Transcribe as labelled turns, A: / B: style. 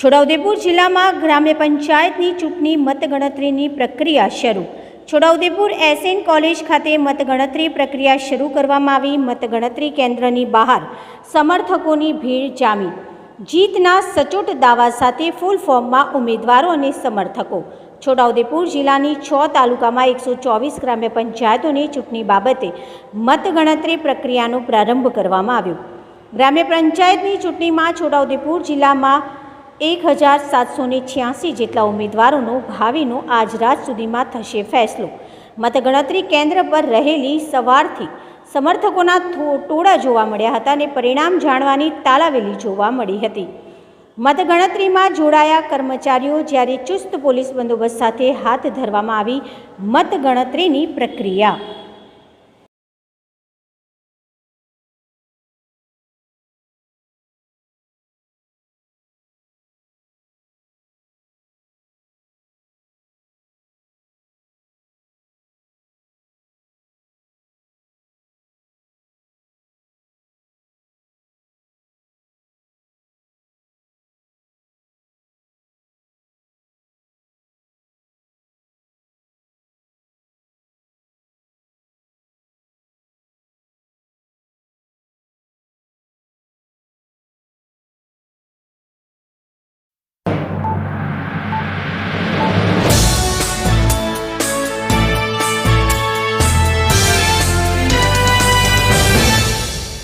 A: છોટાઉદેપુર જિલ્લામાં ગ્રામ્ય પંચાયતની ચૂંટણી મતગણતરીની પ્રક્રિયા શરૂ. છોટાઉદેપુર એસએન કોલેજ ખાતે મતગણતરી પ્રક્રિયા શરૂ કરવામાં આવી. મતગણતરી કેન્દ્રની બહાર સમર્થકોની ભીડ જામી. જીતના સચોટ દાવા સાથે ફૂલ ફોર્મમાં ઉમેદવારો અને સમર્થકો. છોટાઉદેપુર જિલ્લાની છ તાલુકામાં એકસો ચોવીસ ગ્રામ્ય પંચાયતોની ચૂંટણી બાબતે મતગણતરી પ્રક્રિયાનો પ્રારંભ કરવામાં આવ્યો. ગ્રામ્ય પંચાયતની ચૂંટણીમાં છોટાઉદેપુર જિલ્લામાં એક હજાર સાતસો ને છ્યાસી જેટલા ઉમેદવારોનો ભાવિનો આજ રાત સુધીમાં થશે ફેસલો. મતગણતરી કેન્દ્ર પર રહેલી સવારથી સમર્થકોના ટોળા જોવા મળ્યા હતા અને પરિણામ જાણવાની તાલાવેલી જોવા મળી હતી. મતગણતરીમાં જોડાયા કર્મચારીઓ જ્યારે ચુસ્ત પોલીસ બંદોબસ્ત સાથે હાથ ધરવામાં આવી મતગણતરીની પ્રક્રિયા